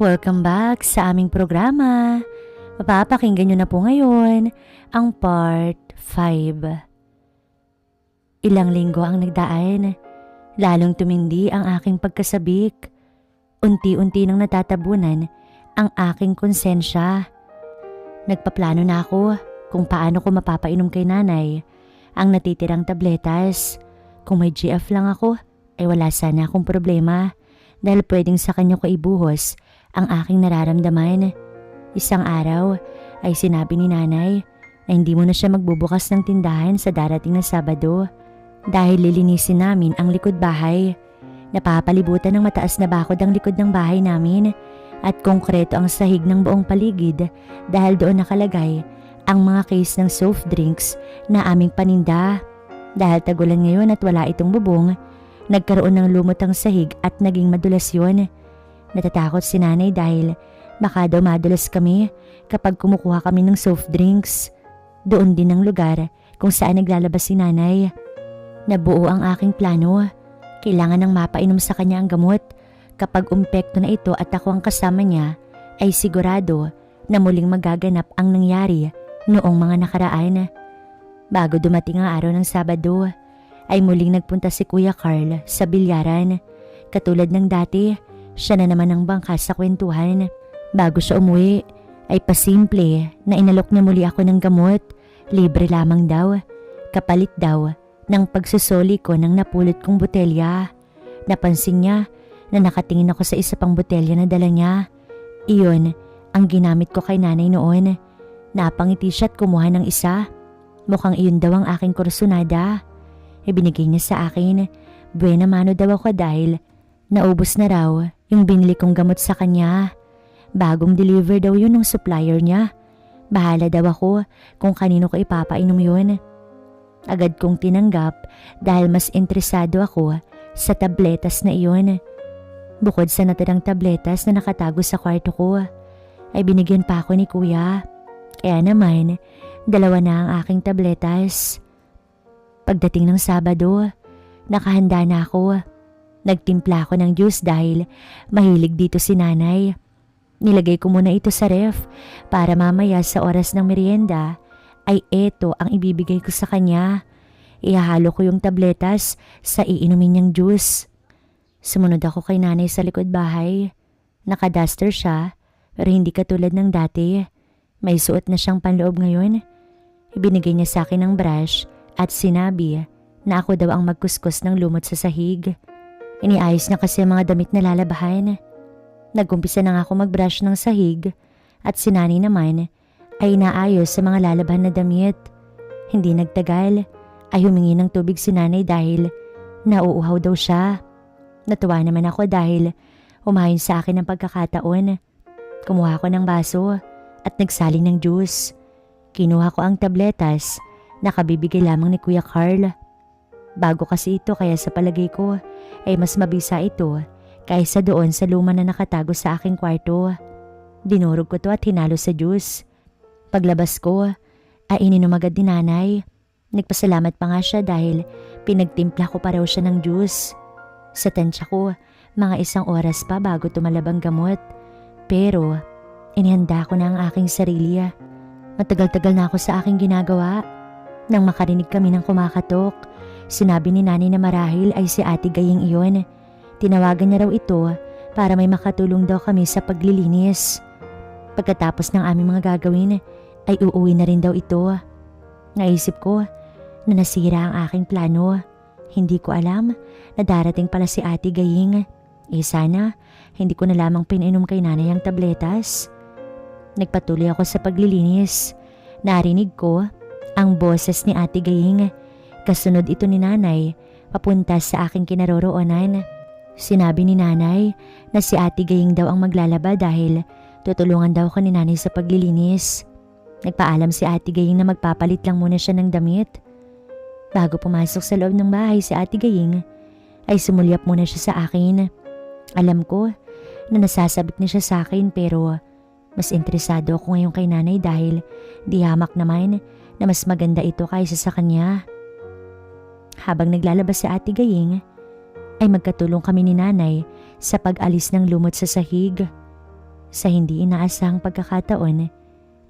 Welcome back sa aming programa. Mapapakinggan nyo na po ngayon ang part 5. Ilang linggo ang nagdaan. Lalong tumindi ang aking pagkasabik. Unti-unti nang natatabunan ang aking konsensya. Nagpaplano na ako kung paano ko mapapainom kay nanay ang natitirang tabletas. Kung may GF lang ako, ay wala sana akong problema dahil pwedeng sa kanya ko ibuhos ang aking nararamdaman. Isang araw ay sinabi ni nanay na hindi mo na siya magbubukas ng tindahan sa darating na Sabado dahil lilinisin namin ang likod bahay. Napapalibutan ng mataas na bakod ang likod ng bahay namin at konkreto ang sahig ng buong paligid dahil doon nakalagay ang mga case ng soft drinks na aming paninda. Dahil tagulan ngayon at wala itong bubong, nagkaroon ng lumot ang sahig at naging madulas yun. Natatakot si nanay dahil baka daw madulas kami kapag kumukuha kami ng soft drinks. Doon din ang lugar kung saan naglalabas si nanay. Nabuo ang aking plano. Kailangan ng mapainom sa kanya ang gamot. Kapag umpekto na ito at ako ang kasama niya, ay sigurado na muling magaganap ang nangyari noong mga nakaraan. Bago dumating ang araw ng Sabado, ay muling nagpunta si Kuya Carl sa bilyaran. Katulad ng dati, siya na naman ang bangka sa kwentuhan. Bago siya umuwi, ay pasimple na inalok niya muli ako ng gamot. Libre lamang daw. Kapalit daw ng pagsusoli ko ng napulot kong botelya. Napansin niya na nakatingin ako sa isa pang botelya na dala niya. Iyon ang ginamit ko kay nanay noon. Napangiti siya at kumuha ng isa. Mukhang iyon daw ang aking kursunada. Ibinigay niya sa akin. Buena mano daw ako dahil naubos na raw yung binili kong gamot sa kanya. Bagong deliver daw yun ng supplier niya. Bahala daw ako kung kanino ko ipapainom yun. Agad kong tinanggap dahil mas interesado ako sa tabletas na iyon. Bukod sa natirang tabletas na nakatago sa kwarto ko, ay binigyan pa ako ni kuya. Kaya naman, dalawa na ang aking tabletas. Pagdating ng Sabado, nakahanda na ako. Nagtimpla ako ng juice dahil mahilig dito si nanay. Nilagay ko muna ito sa ref para mamaya sa oras ng merienda ay eto ang ibibigay ko sa kanya. Ihahalo ko yung tabletas sa iinumin niyang juice. Sumunod ako kay nanay sa likod bahay. Nakaduster siya pero hindi katulad ng dati. May suot na siyang panloob ngayon. Ibinigay niya sa akin ng brush at sinabi na ako daw ang magkuskus ng lumot sa sahig. Iniayos niya kasi mga damit na lalabahan. Nagumpisa na nga ako magbrush ng sahig at si nanay naman ay naayos sa mga lalaban na damit. Hindi nagtagal ay humingi ng tubig si nanay dahil nauuhaw daw siya. Natuwa naman ako dahil umayon sa akin ang pagkakataon. Kumuha ko ng baso at nagsaling ng juice. Kinuha ko ang tabletas na kabibigay lamang ni Kuya Carl. Bago kasi ito kaya sa palagay ko ay mas mabisa ito kaysa doon sa luma na nakatago sa aking kwarto. Dinurog ko to at hinalo sa juice. Paglabas ko, ay ininom agad ni nanay. Nagpasalamat pa nga siya dahil pinagtimpla ko pa raw siya ng juice. Sa tansya ko, mga isang oras pa bago tumalab ang gamot. Pero, inihanda ko na ang aking sarili. Matagal-tagal na ako sa aking ginagawa. Nang makarinig kami ng kumakatok, sinabi ni nanay na marahil ay si ate gaying iyon. Tinawagan niya raw ito para may makatulong daw kami sa paglilinis. Pagkatapos ng aming mga gagawin ay uuwi na rin daw ito. Naisip ko na nasira ang aking plano. Hindi ko alam na darating pala si ate gaying. Eh sana hindi ko na lamang pinainom kay nanay ang tabletas. Nagpatuloy ako sa paglilinis. Narinig ko ang boses ni ate gaying. Kasunod ito ni nanay papunta sa aking kinaroroonan. Sinabi ni nanay na si ate gaying daw ang maglalaba dahil tutulungan daw ka ni nanay sa paglilinis. Nagpaalam si ate gaying na magpapalit lang muna siya ng damit. Bago pumasok sa loob ng bahay si ate gaying ay sumulyap muna siya sa akin. Alam ko na nasasabik na siya sa akin pero mas interesado ako ngayon kay nanay dahil di hamak naman na mas maganda ito kaysa sa kanya. Habang naglalabas si ate gaying, ay magkatulong kami ni nanay sa pag-alis ng lumot sa sahig. Sa hindi inaasahang pagkakataon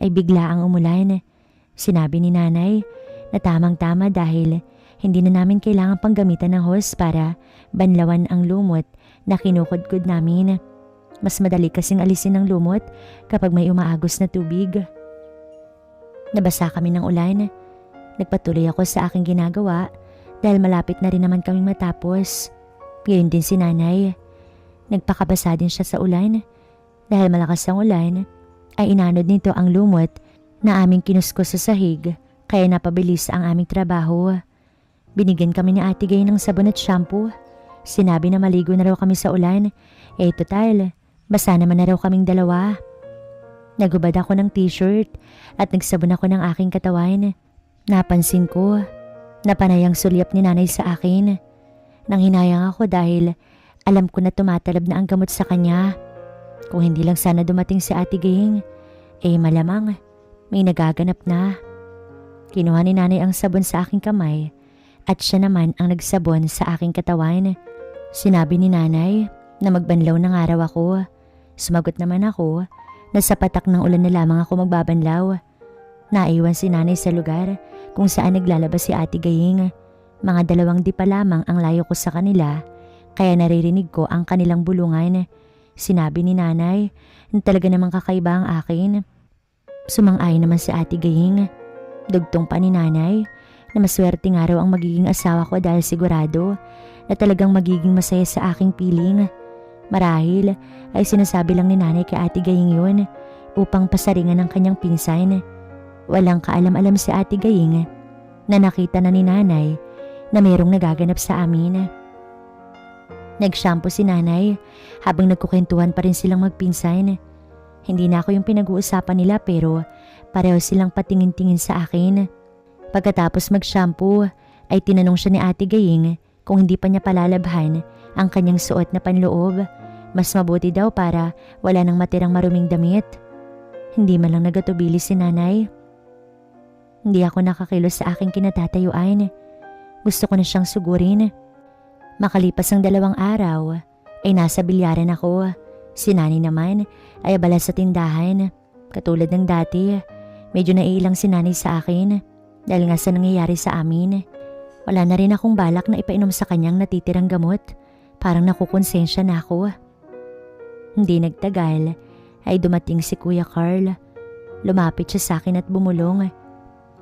ay bigla ang umulan. Sinabi ni nanay na tamang-tama dahil hindi na namin kailangan pang gamitan ng hose para banlawan ang lumot na kinukudkod namin. Mas madali kasing alisin ang lumot kapag may umaagos na tubig. Nabasa kami ng ulan. Nagpatuloy ako sa aking ginagawa dahil malapit na rin naman kaming matapos. Gayon din si nanay. Nagpakabasa din siya sa ulan. Dahil malakas ang ulan, ay inanod nito ang lumot na aming kinuskos sa sahig kaya napabilis ang aming trabaho. Binigyan kami ni Ate Gay ng sabon at shampoo. Sinabi na maligo na raw kami sa ulan. Eh total, basa naman na raw kaming dalawa. Nagubad ako ng t-shirt at nagsabon ako ng aking katawan. Napansin ko na panay ang sulyap ni nanay sa akin. Nang hinayang ako dahil alam ko na tumatalab na ang gamot sa kanya. Kung hindi lang sana dumating si Ate Gaying, eh malamang may nagaganap na. Kinuha ni nanay ang sabon sa aking kamay at siya naman ang nagsabon sa aking katawan. Sinabi ni nanay na magbanlaw ng araw ako. Sumagot naman ako na sa patak ng ulan na lamang ako magbabanlaw. Naiwan si nanay sa lugar kung saan naglalabas si ate Gaying. Mga dalawang di pa lamang ang layo ko sa kanila kaya naririnig ko ang kanilang bulungan. Sinabi ni nanay na talaga namang kakaiba ang akin. Sumang-ay naman si ate Gaying. Dugtong pa ni nanay na maswerte nga raw ang magiging asawa ko dahil sigurado na talagang magiging masaya sa aking piling. Marahil ay sinasabi lang ni nanay kay ate Gaying yun upang pasaringan ng kanyang pinsan. Walang kaalam-alam si ate Gaying na nakita na ni nanay na mayroong nagaganap sa amin. Nag-shampoo si nanay habang nagkukwentuhan pa rin silang magpinsan. Hindi na ako yung pinag-uusapan nila pero pareho silang patingin-tingin sa akin. Pagkatapos mag-shampoo ay tinanong siya ni ate Gaying kung hindi pa niya palalabhan ang kanyang suot na panloob. Mas mabuti daw para wala nang matirang maruming damit. Hindi man lang nagatubili si nanay. Hindi ako nakakilos sa aking kinatatayuan. Gusto ko na siyang sugurin. Makalipas ang dalawang araw, ay nasa bilyaran ako. Si Nani naman ay abala sa tindahan. Katulad ng dati, medyo naiilang si Nani sa akin dahil nga sa nangyayari sa amin. Wala na rin akong balak na ipainom sa kanyang natitirang gamot. Parang nakukonsensya na ako. Hindi nagtagal ay dumating si Kuya Carl. Lumapit siya sa akin at bumulong.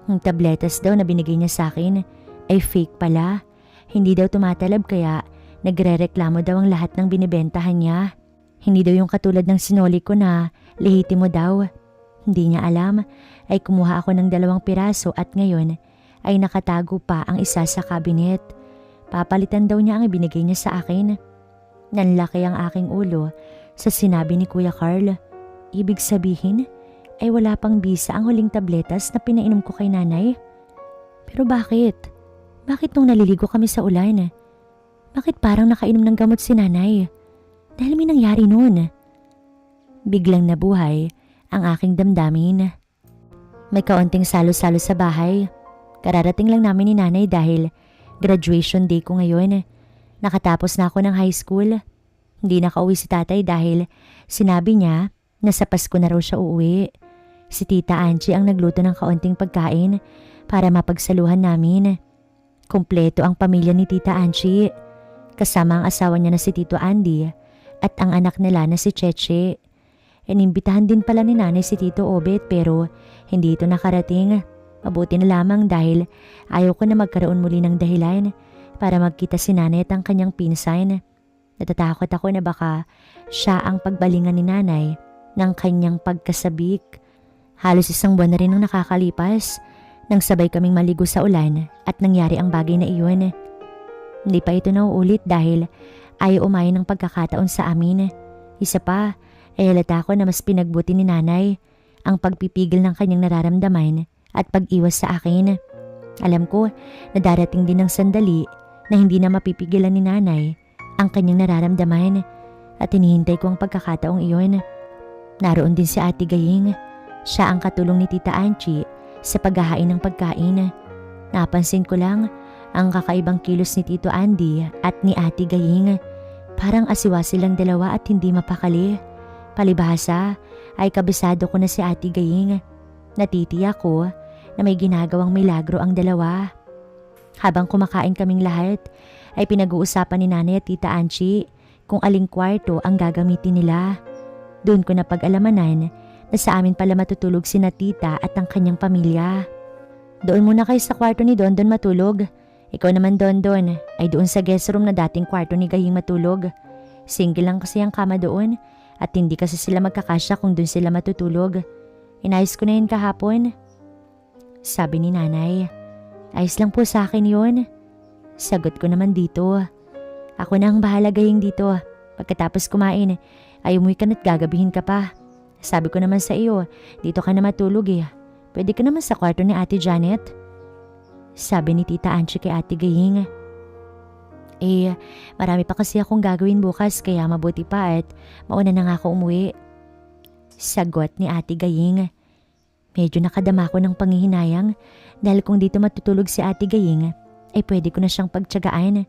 Ang tabletas daw na binigay niya sa akin ay fake pala. Hindi daw tumatalab kaya nagre-reklamo daw ang lahat ng binibentahan niya. Hindi daw yung katulad ng sinoli ko na lehitimo daw. Hindi niya alam ay kumuha ako ng dalawang piraso at ngayon ay nakatago pa ang isa sa kabinet. Papalitan daw niya ang ibinigay niya sa akin. Nanlaki ang aking ulo sa sinabi ni Kuya Carl. Ibig sabihin ay wala pang bisa ang huling tabletas na pinainom ko kay nanay. Pero bakit? Bakit nung naliligo kami sa ulan? Bakit parang nakainom ng gamot si nanay? Dahil may nangyari noon. Biglang nabuhay ang aking damdamin. May kaunting salo-salo sa bahay. Kararating lang namin ni nanay dahil graduation day ko ngayon. Nakatapos na ako ng high school. Hindi nakauwi si tatay dahil sinabi niya na sa Pasko na raw siya uuwi. Si Tita Angie ang nagluto ng kaunting pagkain para mapagsaluhan namin. Kompleto ang pamilya ni Tita Angie. Kasama ang asawa niya na si Tito Andy at ang anak nila na si Cheche. Inimbitahan din pala ni nanay si Tito Obet pero hindi ito nakarating. Mabuti na lamang dahil ayaw ko na magkaroon muli ng dahilan para magkita si nanay at ang kanyang pinsan. Natatakot ako na baka siya ang pagbalingan ni nanay ng kanyang pagkasabik. Halos isang buwan na rin ang nakakalipas nang sabay kaming maligo sa ulan at nangyari ang bagay na iyon. Hindi pa ito nauulit dahil ayaw umayon ng pagkakataon sa amin. Isa pa, ay halata ko na mas pinagbuti ni nanay ang pagpipigil ng kanyang nararamdaman at pag-iwas sa akin. Alam ko na darating din ang sandali na hindi na mapipigilan ni nanay ang kanyang nararamdaman at hinihintay ko ang pagkakataong iyon. Naroon din si Ate Gaying. Siya ang katulong ni Tita Anchi sa paghahain ng pagkain. Napansin ko lang ang kakaibang kilos ni Tito Andy at ni Ate Gaying. Parang asiwa silang dalawa at hindi mapakali. Palibhasa ay kabisado ko na si Ate Gaying. Natitiyak ko na may ginagawang milagro ang dalawa. Habang kumakain kaming lahat, ay pinag-uusapan ni Nanay at Tita Anchi kung aling kwarto ang gagamitin nila. Doon ko napag-alamanan na sa amin pala matutulog si na Tita at ang kanyang pamilya. Doon muna kayo sa kwarto ni Dondon matulog. Ikaw naman Dondon ay doon sa guest room na dating kwarto ni Gaying matulog. Single lang kasi ang kama doon at hindi kasi sila magkakasya kung doon sila matutulog. Inayos ko na yun kahapon. Sabi ni nanay, ayos lang po sa akin yun. Sagot ko naman dito. Ako na ang bahala gaying dito. Pagkatapos kumain, ay umuwi ka na't gagabihin ka pa. Sabi ko naman sa iyo, dito ka na matulog eh. Pwede ka naman sa kwarto ni Ate Janet. Sabi ni Tita Anchi kay Ate Gaying. Eh, marami pa kasi akong gagawin bukas kaya mabuti pa at mauna na nga ako umuwi. Sagot ni Ate Gaying. Medyo nakadama ko ng pangihinayang dahil kung dito matutulog si Ate Gaying, ay pwede ko na siyang pagtsagaan.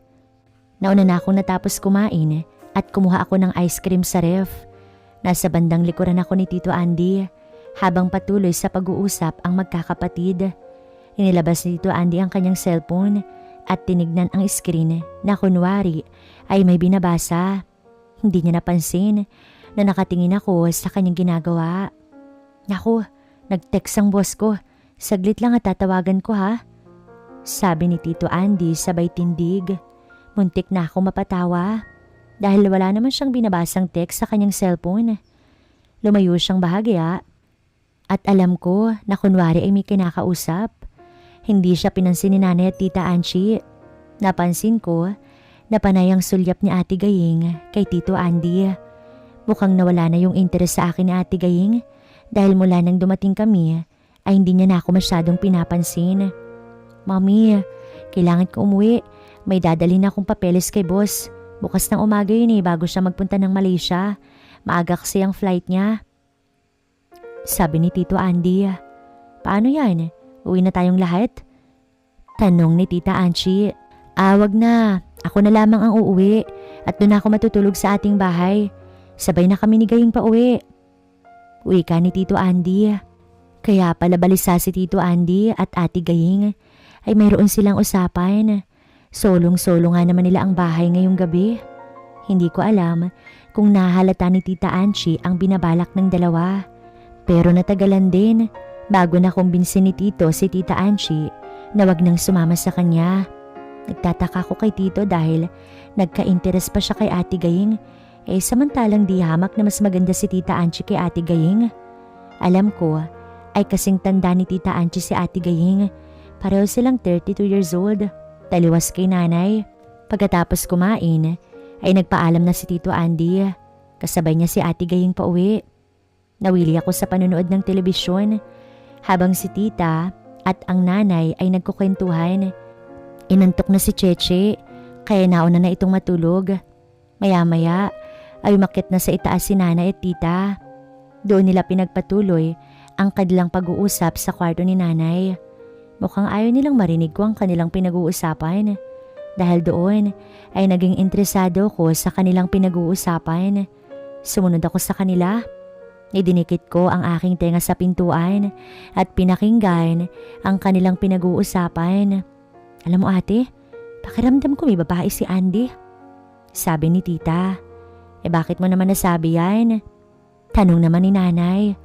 Nauna na akong natapos kumain at kumuha ako ng ice cream sa ref. Nasa bandang likuran ako ni Tito Andy habang patuloy sa pag-uusap ang magkakapatid. Inilabas ni Tito Andy ang kanyang cellphone at tinignan ang screen na kunwari ay may binabasa. Hindi niya napansin na nakatingin ako sa kanyang ginagawa. Naku, nag-text ang boss ko. Saglit lang at tatawagan ko ha. Sabi ni Tito Andy sabay tindig. Muntik na ako mapatawa dahil wala naman siyang binabasang text sa kanyang cellphone. Lumayo siyang bahagya at alam ko na kunwari ay may kinakausap. Hindi siya pinansin ni nanay at tita Anchi. Napansin ko na panay ang sulyap ni ate Gaying kay tito Andy. Mukhang nawala na yung interes sa akin ni ate Gaying dahil mula nang dumating kami ay hindi niya na ako masyadong pinapansin. Mami, kailangan ko umuwi. May dadalhin akong papeles kay boss. Bukas ng umaga yun eh bago siya magpunta ng Malaysia. Maaga kasi ang flight niya. Sabi ni Tito Andy. Paano yan? Uwi na tayong lahat? Tanong ni Tita Anchi. Ah, wag na. Ako na lamang ang uuwi at doon ako matutulog sa ating bahay. Sabay na kami ni Gaying pa uwi. Uwi ka ni Tito Andy. Kaya pala balisa si Tito Andy at Ate Gaying ay mayroon silang usapan. Solong-solo nga naman nila ang bahay ngayong gabi. Hindi ko alam kung nahalata ni Tita Anchi ang binabalak ng dalawa. Pero natagalan din bago na kumbinsin ni Tito si Tita Anchi na wag nang sumama sa kanya. Nagtataka ko kay Tito dahil nagka-interes pa siya kay Ate Gaying eh samantalang di hamak na mas maganda si Tita Anchi kay Ate Gaying. Alam ko ay kasing tanda ni Tita Anchi si Ate Gaying. Pareho silang 32 years old. Taliwas kay nanay. Pagkatapos kumain ay nagpaalam na si Tito Andy. Kasabay niya si Ate Gaying pa uwi. Nawili ako sa panonood ng telebisyon habang si Tita at ang nanay ay nagkukwentuhan. Inantok na si Cheche kaya nauna na itong matulog. Maya-maya ay umakit na sa itaas si nanay at tita. Doon nila pinagpatuloy ang kanilang pag-uusap sa kwarto ni nanay. Mukhang ayaw nilang marinig ko ang kanilang pinag-uusapan. Dahil doon ay naging interesado ko sa kanilang pinag-uusapan. Sumunod ako sa kanila. Idinikit ko ang aking tenga sa pintuan at pinakinggan ang kanilang pinag-uusapan. Alam mo ate, pakiramdam ko may babae si Andy. Sabi ni tita. Eh bakit mo naman nasabi yan? Tanong naman ni nanay.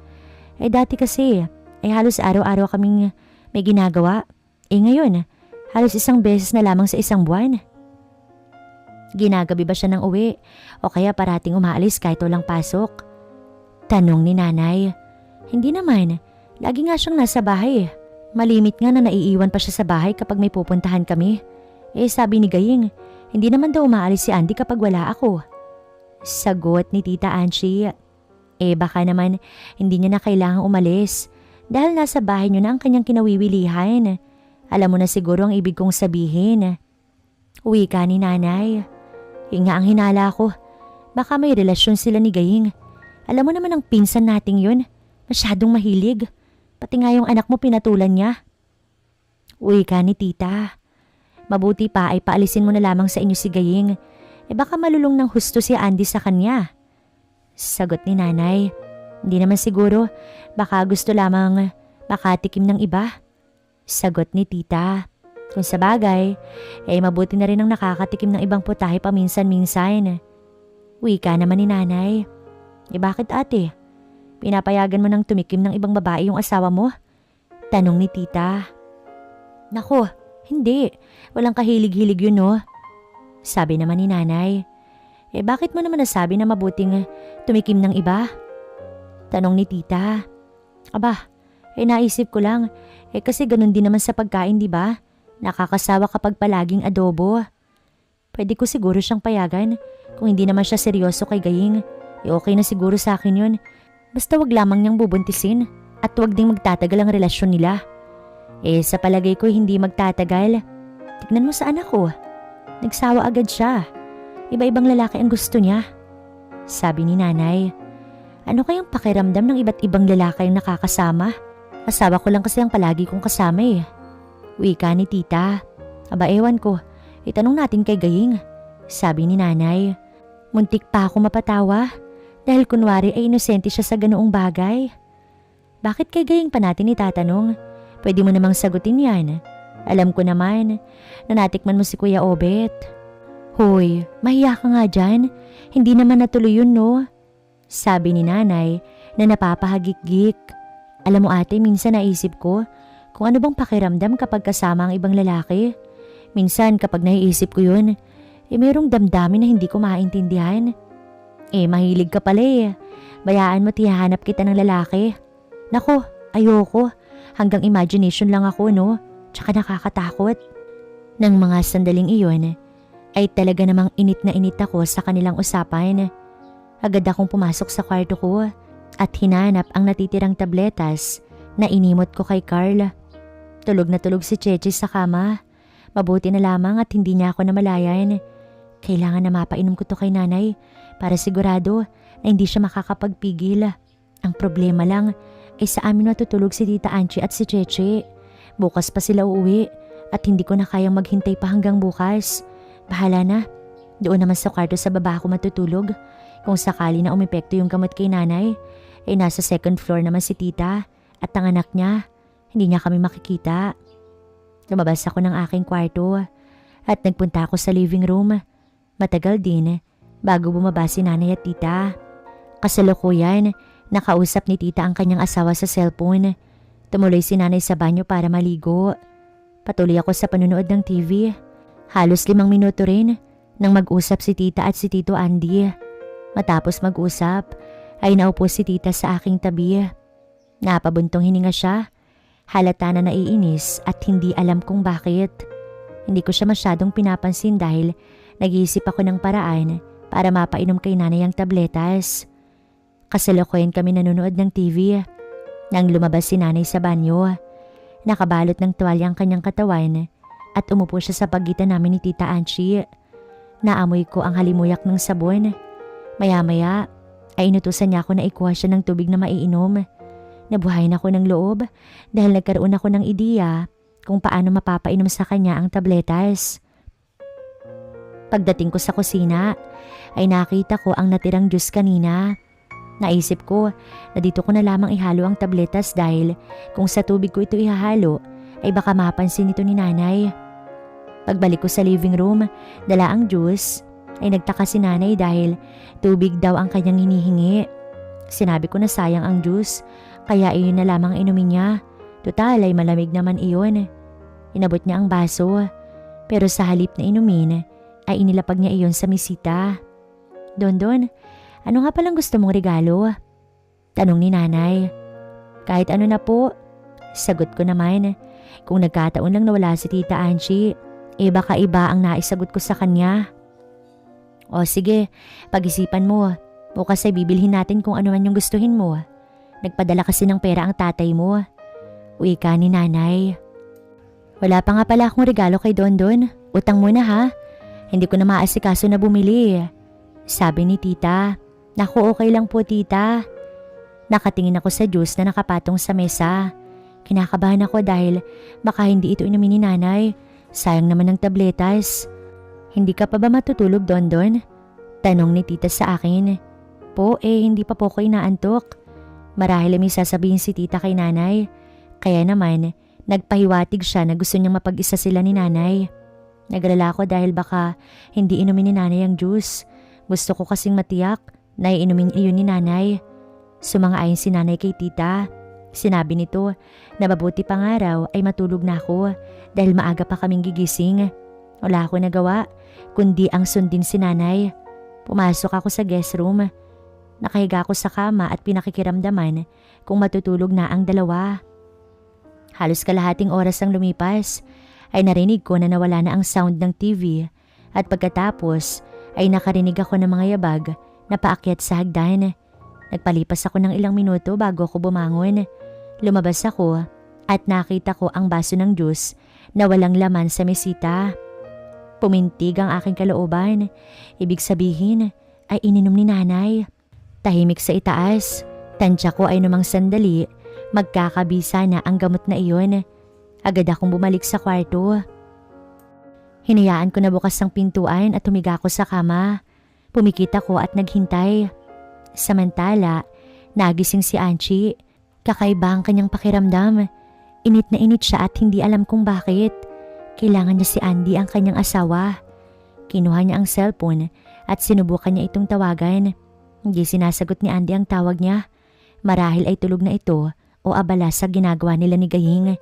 Eh dati kasi, eh halos araw-araw kaming may ginagawa. Eh ngayon, halos isang beses na lamang sa isang buwan. Ginagabi ba siya ng uwi o kaya parating umaalis kahit walang pasok? Tanong ni nanay. Hindi naman, lagi nga siyang nasa bahay. Malimit nga na naiiwan pa siya sa bahay kapag may pupuntahan kami. Eh sabi ni Gaying, hindi naman daw umaalis si Andy kapag wala ako. Sagot ni Tita Anchi. Eh baka naman hindi niya na kailangang umalis dahil nasa bahay niyo na ang kanyang kinawiwilihan. Alam mo na siguro ang ibig kong sabihin. Uwi ka ni nanay. Yun ang hinala ko. Baka may relasyon sila ni Gaying. Alam mo naman ang pinsan nating yun. Masyadong mahilig. Pati nga yung anak mo pinatulan niya. Uwi ka ni tita. Mabuti pa ay paalisin mo na lamang sa inyo si Gaying. Eh baka malulong ng husto si Andy sa kanya. Sagot ni nanay. Hindi naman siguro. Baka gusto lamang makatikim ng iba. Sagot ni tita. Kung sa bagay, eh mabuti na rin ang nakakatikim ng ibang putahe paminsan-minsan. Wika naman ni nanay. Eh bakit ate? Pinapayagan mo nang tumikim ng ibang babae yung asawa mo? Tanong ni tita. Nako, hindi. Walang kahilig-hilig yun no. Sabi naman ni nanay. Eh bakit mo naman nasabi na mabuting tumikim ng iba? Tanong ni tita. Aba, eh naisip ko lang. Eh kasi ganun din naman sa pagkain di ba? Nakakasawa kapag palaging adobo. Pwede ko siguro siyang payagan. Kung hindi naman siya seryoso kay Gaying, eh okay na siguro sa akin yun. Basta wag lamang niyang bubuntisin at wag ding magtatagal ang relasyon nila. Eh sa palagay ko hindi magtatagal. Tignan mo sa anak ko. Nagsawa agad siya. Iba-ibang lalaki ang gusto niya. Sabi ni nanay. Ano kayang pakiramdam ng iba't ibang lalaki ang nakakasama? Asawa ko lang kasi ang palagi kong kasama eh. Wika ni tita. Aba ewan ko. Itanong natin kay Gaying. Sabi ni nanay. Muntik pa ako mapatawa. Dahil kunwari ay inosente siya sa ganoong bagay. Bakit kay Gaying pa natin itatanong? Pwede mo namang sagutin yan. Alam ko naman na natikman mo si Kuya Obet. Hoy, mahiya ka nga dyan. Hindi naman natuloy yun no? Sabi ni nanay na napapahagik-gik. Alam mo ate, minsan naisip ko kung ano bang pakiramdam kapag kasama ang ibang lalaki. Minsan kapag naiisip ko yun, eh merong damdamin na hindi ko maintindihan. Eh mahilig ka pala eh. Bayaan mo tihahanap kita ng lalaki. Nako, ayoko. Hanggang imagination lang ako no. Tsaka nakakatakot. Nang mga sandaling iyon, ay talaga namang init na init ako sa kanilang usapan. Agad akong pumasok sa kwarto ko at hinanap ang natitirang tabletas na inimot ko kay Carl. Tulog na tulog si Cheche sa kama. Mabuti na lamang at hindi niya ako namalayan. Kailangan na mapainom ko to kay nanay para sigurado na hindi siya makakapagpigil. Ang problema lang ay sa amin matutulog si Tita Angie at si Cheche. Bukas pa sila uuwi at hindi ko na kayang maghintay pa hanggang bukas. Bahala na. Doon naman sa kwarto sa baba ako matutulog. Kung sakali na umepekto yung gamot kay nanay, ay nasa second floor naman si tita at ang anak niya. Hindi niya kami makikita. Lumabas ako ng aking kwarto at nagpunta ako sa living room. Matagal din bago bumaba si nanay at tita. Kasalukuyan, nakausap ni tita ang kanyang asawa sa cellphone. Tumuloy si nanay sa banyo para maligo. Patuloy ako sa panunood ng TV. Halos limang minuto rin nang mag-usap si tita at si tito Andy. Matapos mag-usap, ay naupo si tita sa aking tabi. Napabuntong hininga siya. Halata na naiinis at hindi alam kung bakit. Hindi ko siya masyadong pinapansin dahil nag-iisip ako ng paraan para mapainom kay nanay ang tabletas. Kasalukuyan kami nanonood ng TV. Nang lumabas si nanay sa banyo, nakabalot ng tuwalya ang kanyang katawan at umupo siya sa pagitan namin ni Tita Anchi. Naamoy ko ang halimuyak ng sabon. Maya-maya ay inutusan niya ako na ikuha siya ng tubig na maiinom. Nabuhayin ako ng loob dahil nagkaroon ako ng ideya kung paano mapapainom sa kanya ang tabletas. Pagdating ko sa kusina ay nakita ko ang natirang juice kanina. Naisip ko na dito ko na lamang ihalo ang tabletas dahil kung sa tubig ko ito ihahalo ay baka mapansin ito ni nanay. Pagbalik ko sa living room, dala ang juice, ay nagtaka si nanay dahil tubig daw ang kanyang hinihingi. Sinabi ko na sayang ang juice, kaya iyon na lamang inumin niya. Total ay malamig naman iyon. Inabot niya ang baso, pero sa halip na inumin, ay inilapag niya iyon sa misita. Don Don, ano nga palang gusto mong regalo? Tanong ni nanay. Kahit ano na po. Sagot ko naman. Kung nagkataon lang nawala si Tita Angie, eh baka iba ang naisagot ko sa kanya. O sige, pag-isipan mo. Bukas ay bibilhin natin kung ano man yung gustuhin mo. Nagpadala kasi ng pera ang tatay mo. Uwi ka ni nanay. Wala pa nga pala akong regalo kay Don Don. Utang muna ha. Hindi ko na maasikaso na bumili. Sabi ni tita. Naku okay lang po tita. Nakatingin ako sa juice na nakapatong sa mesa. Kinakabahan ako dahil baka hindi ito inumin ni nanay. Sayang naman ng tabletas. Hindi ka pa ba matutulog, Don Don? Tanong ni tita sa akin. po, eh hindi pa po ko inaantok. Marahil ay may sasabihin si tita kay nanay. Kaya naman, nagpahiwatig siya na gusto niyang mapag-isa sila ni nanay. Nagalala ako dahil baka hindi inumin ni nanay ang juice. Gusto ko kasing matiyak na iinumin iyon ni nanay. Sumanga-ayon si nanay kay tita. Sinabi nito na mabuti pa nga raw ay matulog na ako dahil maaga pa kaming gigising. Wala ako nagawa kundi ang sundin si nanay. Pumasok ako sa guest room. Nakahiga ako sa kama at pinakikiramdaman kung matutulog na ang dalawa. Halos kalahating oras ang lumipas ay narinig ko na nawala na ang sound ng TV at pagkatapos ay nakarinig ako ng mga yabag na paakyat sa hagdan. Nagpalipas ako ng ilang minuto bago ako bumangon. Lumabas ako at nakita ko ang baso ng juice na walang laman sa mesita. Pumintig ang aking kalooban. Ibig sabihin ay ininom ni nanay. Tahimik sa itaas. Tansya ko ay numang sandali. Magkakabisa na ang gamot na iyon. Agad akong bumalik sa kwarto. Hinayaan ko na bukas ang pintuan at humiga ako sa kama. Pumikit ako at naghintay. Samantala, nagising si Anchi. Kakaiba ang kanyang pakiramdam. Init na init siya at hindi alam kung bakit. Kailangan niya si Andy ang kanyang asawa. Kinuha niya ang cellphone at sinubukan niya itong tawagan. Hindi sinasagot ni Andy ang tawag niya. Marahil ay tulog na ito o abala sa ginagawa nila ni Gaying.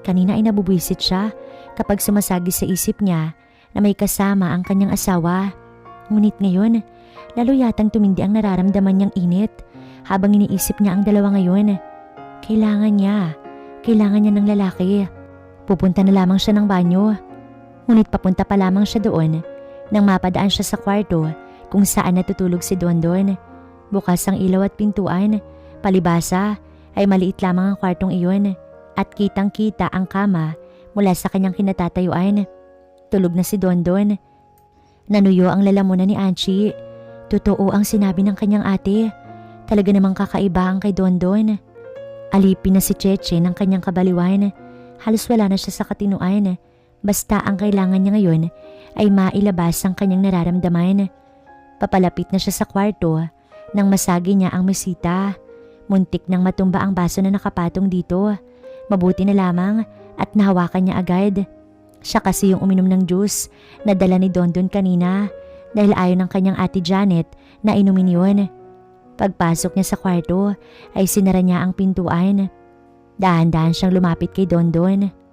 Kanina ay nabubwisit siya kapag sumasagi sa isip niya na may kasama ang kanyang asawa. Ngunit ngayon, lalo yatang tumindi ang nararamdaman niyang init habang iniisip niya ang dalawa ngayon. Kailangan niya. Kailangan niya ng lalaki. Pupunta na lamang siya ng banyo. Ngunit papunta pa lamang siya doon nang mapadaan siya sa kwarto kung saan natutulog si Dondon. Bukas ang ilaw at pintuan. Palibasa ay maliit lamang ang kwartong iyon at kitang kita ang kama mula sa kanyang kinatatayuan. Tulog na si Dondon. Nanuyo ang lalamunan ni Anchi. Totoo ang sinabi ng kanyang ate. Talaga namang kakaiba ang kay Dondon. Alipin na si Cheche ng kanyang kabaliwan. Halos wala na siya sa katinuan. Basta ang kailangan niya ngayon ay mailabas ang kanyang nararamdaman. Papalapit na siya sa kwarto nang masagi niya ang mesita. Muntik nang matumba ang baso na nakapatong dito. Mabuti na lamang at nahawakan niya agad. Siya kasi yung uminom ng juice na dala ni Dondon kanina dahil ayaw ng kanyang ate Janet na inumin yun. Pagpasok niya sa kwarto ay sinara niya ang pintuan. Dahan-dahan siyang lumapit kay Dondon.